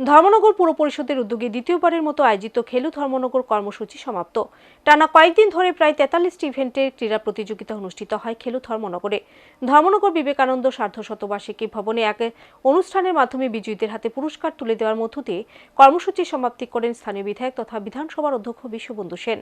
ধর্মনগর পুর পরিষদের উদ্যোগে দ্বিতীয়বারের মতো আয়োজিত খেলু ধর্মনগর কর্মসূচি সমাপ্ত। টানা কয়েকদিন ধরে প্রায় তেতাল্লিশটি ইভেন্টের ক্রীড়া প্রতিযোগিতা অনুষ্ঠিত হয় খেলু ধর্মনগরে। ধর্মনগর বিবেকানন্দ সার্ধ শতবার্ষিকী ভবনে এক অনুষ্ঠানের মাধ্যমে বিজয়ীদের হাতে পুরস্কার তুলে দেওয়ার মধ্য দিয়ে কর্মসূচি সমাপ্তি করেন স্থানীয় বিধায়ক তথা বিধানসভার অধ্যক্ষ বিশ্ববন্ধু সেন।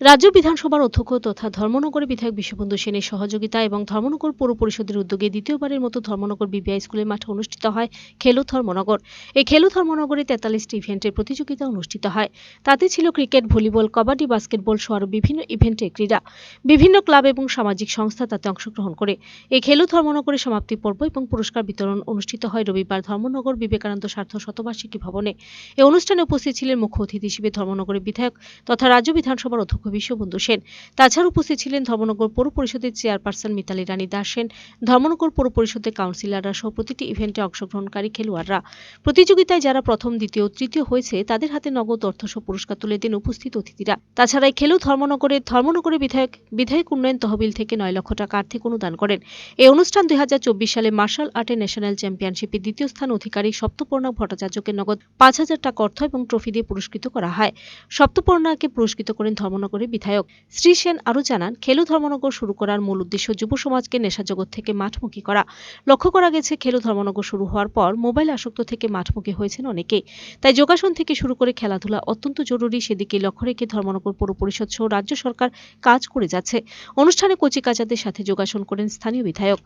রাজ্য বিধানসভার অধ্যক্ষ তথা ধর্মনগরের বিধায়ক বিশ্ববন্ধু সেনের সহযোগিতা এবং ধর্মনগর পৌর পরিষদের উদ্যোগে দ্বিতীয়বারের মতো ধর্মনগর বিবিআই স্কুলের মাঠে অনুষ্ঠিত হয় খেলো ধর্মনগর। এই খেলো ধর্মনগরে তেতাল্লিশটি ইভেন্টের প্রতিযোগিতা অনুষ্ঠিত হয়। তাতে ছিল ক্রিকেট, ভলিবল, কবাডি, বাস্কেটবল সহ আরও বিভিন্ন ইভেন্টের ক্রীড়া। বিভিন্ন ক্লাব এবং সামাজিক সংস্থা তাতে অংশগ্রহণ করে। এই খেলো ধর্মনগরের সমাপ্তি পর্ব এবং পুরস্কার বিতরণ অনুষ্ঠিত হয় রবিবার ধর্মনগর বিবেকানন্দ স্বার্থ শতবার্ষিকী ভবনে। এই অনুষ্ঠানে উপস্থিত ছিলেন মুখ্য অতিথি হিসেবে ধর্মনগরের বিধায়ক তথা রাজ্য বিধানসভার অধ্যক্ষ বিশ্ববন্ধু সেন। তাছাড়া উপস্থিত ছিলেন ধর্মনগর পৌর পরিষদের চেয়ারপারসন মিতালি রানী দাস সেন। ধর্মনগর পৌর পরিষদের কাউন্সিলররা সহ প্রতিটি ইভেন্টে অংশগ্রহণকারী খেলোয়াড়রা। প্রতিযোগিতায় যারা প্রথম, দ্বিতীয়, তৃতীয় হয়েছে, তাদের হাতে নগদ অর্থসহ পুরস্কার তুলে দেন উপস্থিত অতিথিরা। তাছাড়া খেলো ধর্মনগরের ধর্মনগরের বিধায়ক বিধায়ক উন্নয়ন তহবিল থেকে নয় লক্ষ টাকা আর্থিক অনুদান করেন। এই অনুষ্ঠান দুই হাজার চব্বিশ সালে মার্শাল আর্টে ন্যাশনাল চ্যাম্পিয়নশিপে দ্বিতীয় স্থান অধিকারী সপ্তপর্ণা ভট্টাচার্যকে নগদ পাঁচ হাজার টাকা অর্থ এবং ট্রফি দিয়ে পুরস্কৃত করা হয়। সপ্তপর্ণাকে পুরস্কৃত করেন ধর্মনগরের বিধায়ক শ্রী সেন আরও জানান, খেলু ধর্মনগর শুরু করার মূল উদ্দেশ্য যুব সমাজকে নেশা জগৎ থেকে মাঠমুখী করা। লক্ষ্য করা গেছে, খেলু ধর্মনগর শুরু হওয়ার পর মোবাইল আসক্ত থেকে মাঠমুখী হয়েছেন অনেকেই। তাই যোগাসন থেকে শুরু করে খেলাধুলা অত্যন্ত জরুরি, সেদিকে লক্ষ্য রেখে ধর্মনগর পৌর পরিষদ সহ রাজ্য সরকার কাজ করে যাচ্ছে। অনুষ্ঠানে কচি কাচাদের সাথে যোগাসন করেন স্থানীয় বিধায়ক।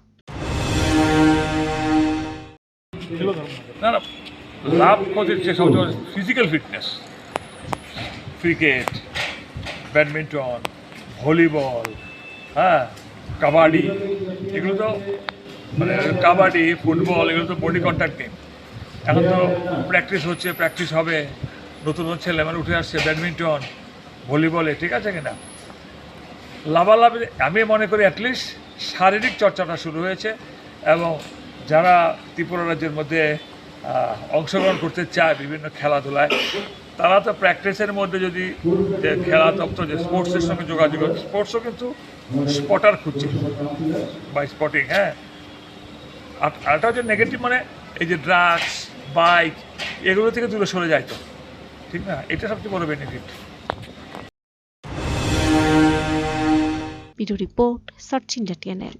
লাভ যে physical fitness, cricket badminton, volleyball হ্যাঁ কাবাডি, এগুলো তো মানে কাবাডি, ফুটবল, এগুলো তো বডি কন্ট্যাক্ট গেম এখন তো প্র্যাকটিস হচ্ছে প্র্যাকটিস হবে, নতুন নতুন ছেলে মানে উঠে আসছে, ব্যাডমিন্টন, ভলিবলে, ঠিক আছে কিনা? লাভালাভ, আমি মনে করি অ্যাটলিস্ট শারীরিক চর্চাটা শুরু হয়েছে এবং যারা ত্রিপুরা রাজ্যের মধ্যে অংশগ্রহণ করতে চায় বিভিন্ন খেলাধুলায়, তারা তো প্র্যাকটিসের মধ্যে যদি যে খেলা তত্ত্ব যে স্পোর্টসের সঙ্গে যোগাযোগ স্পোর্টসও কিন্তু স্পটার খুঁজছে, বা স্পটিং হ্যাঁ? আর আরেকটা হচ্ছে নেগেটিভ মানে এই যে ড্রাগস বাইক এগুলো থেকে দূরে সরে যায় তো, ঠিক না? এটা সবচেয়ে বড় benefit video report search India TNL